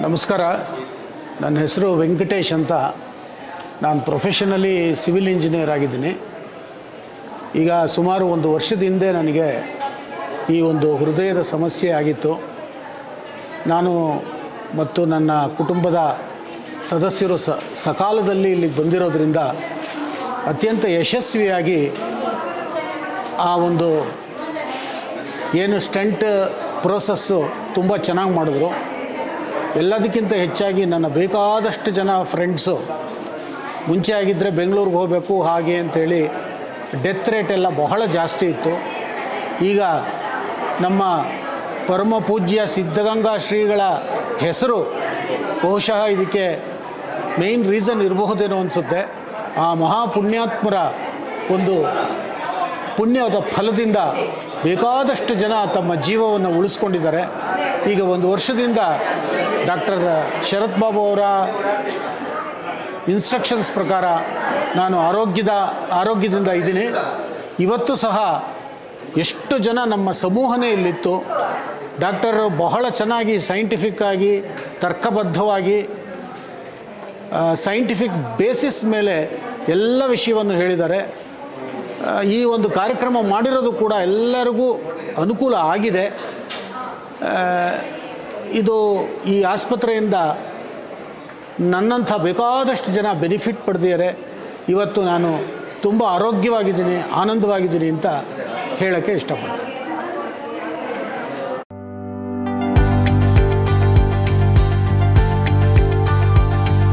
ನಮಸ್ಕಾರ. ನನ್ನ ಹೆಸರು ವೆಂಕಟೇಶ್ ಅಂತ. ನಾನು ಪ್ರೊಫೆಷನಲಿ ಸಿವಿಲ್ ಇಂಜಿನಿಯರ್ ಆಗಿದ್ದೀನಿ. ಈಗ ಸುಮಾರು ಒಂದು ವರ್ಷದ ಹಿಂದೆ ನನಗೆ ಈ ಒಂದು ಹೃದಯದ ಸಮಸ್ಯೆ ಆಗಿತ್ತು. ನಾನು ಮತ್ತು ನನ್ನ ಕುಟುಂಬದ ಸದಸ್ಯರು ಸಕಾಲದಲ್ಲಿ ಇಲ್ಲಿಗೆ ಬಂದಿರೋದ್ರಿಂದ ಅತ್ಯಂತ ಯಶಸ್ವಿಯಾಗಿ ಆ ಒಂದು ಏನು ಸ್ಟಂಟ್ ಪ್ರೋಸಸ್ಸು ತುಂಬ ಚೆನ್ನಾಗಿ ಮಾಡಿದ್ರು. ಎಲ್ಲದಕ್ಕಿಂತ ಹೆಚ್ಚಾಗಿ ನನ್ನ ಬೇಕಾದಷ್ಟು ಜನ ಫ್ರೆಂಡ್ಸು ಮುಂಚೆ ಆಗಿದ್ದರೆ ಬೆಂಗಳೂರಿಗೆ ಹೋಗಬೇಕು, ಹಾಗೆ ಅಂಥೇಳಿ ಡೆತ್ ರೇಟ್ ಎಲ್ಲ ಬಹಳ ಜಾಸ್ತಿ ಇತ್ತು. ಈಗ ನಮ್ಮ ಪರಮ ಪೂಜ್ಯ ಸಿದ್ಧಗಂಗಾ ಶ್ರೀಗಳ ಹೆಸರು ಬಹುಶಃ ಇದಕ್ಕೆ ಮೇಯ್ನ್ ರೀಸನ್ ಇರಬಹುದೇನೋ ಅನಿಸುತ್ತೆ. ಆ ಮಹಾಪುಣ್ಯಾತ್ಮರ ಒಂದು ಪುಣ್ಯದ ಫಲದಿಂದ ಬೇಕಾದಷ್ಟು ಜನ ತಮ್ಮ ಜೀವವನ್ನು ಉಳಿಸ್ಕೊಂಡಿದ್ದಾರೆ. ಈಗ ಒಂದು ವರ್ಷದಿಂದ ಡಾಕ್ಟರ್ ಶರತ್ ಬಾಬು ಅವರ ಇನ್ಸ್ಟ್ರಕ್ಷನ್ಸ್ ಪ್ರಕಾರ ನಾನು ಆರೋಗ್ಯದ, ಆರೋಗ್ಯದಿಂದ ಇದ್ದೀನಿ. ಇವತ್ತು ಸಹ ಎಷ್ಟು ಜನ ನಮ್ಮ ಸಮೂಹನೇ ಇಲ್ಲಿತ್ತು. ಡಾಕ್ಟರ್ ಬಹಳ ಚೆನ್ನಾಗಿ ಸೈಂಟಿಫಿಕ್ ಆಗಿ, ತರ್ಕಬದ್ಧವಾಗಿ ಸೈಂಟಿಫಿಕ್ ಬೇಸಿಸ್ ಮೇಲೆ ಎಲ್ಲ ವಿಷಯವನ್ನು ಹೇಳಿದ್ದಾರೆ. ಈ ಒಂದು ಕಾರ್ಯಕ್ರಮ ಮಾಡಿರೋದು ಕೂಡ ಎಲ್ಲರಿಗೂ ಅನುಕೂಲ ಆಗಿದೆ. ಇದು ಈ ಆಸ್ಪತ್ರೆಯಿಂದ ನನ್ನಂಥ ಬೇಕಾದಷ್ಟು ಜನ ಬೆನಿಫಿಟ್ ಪಡೆದಿದ್ದಾರೆ. ಇವತ್ತು ನಾನು ತುಂಬ ಆರೋಗ್ಯವಾಗಿದ್ದೀನಿ, ಆನಂದವಾಗಿದ್ದೀನಿ ಅಂತ ಹೇಳೋಕ್ಕೆ ಇಷ್ಟಪಡ್ತೀನಿ.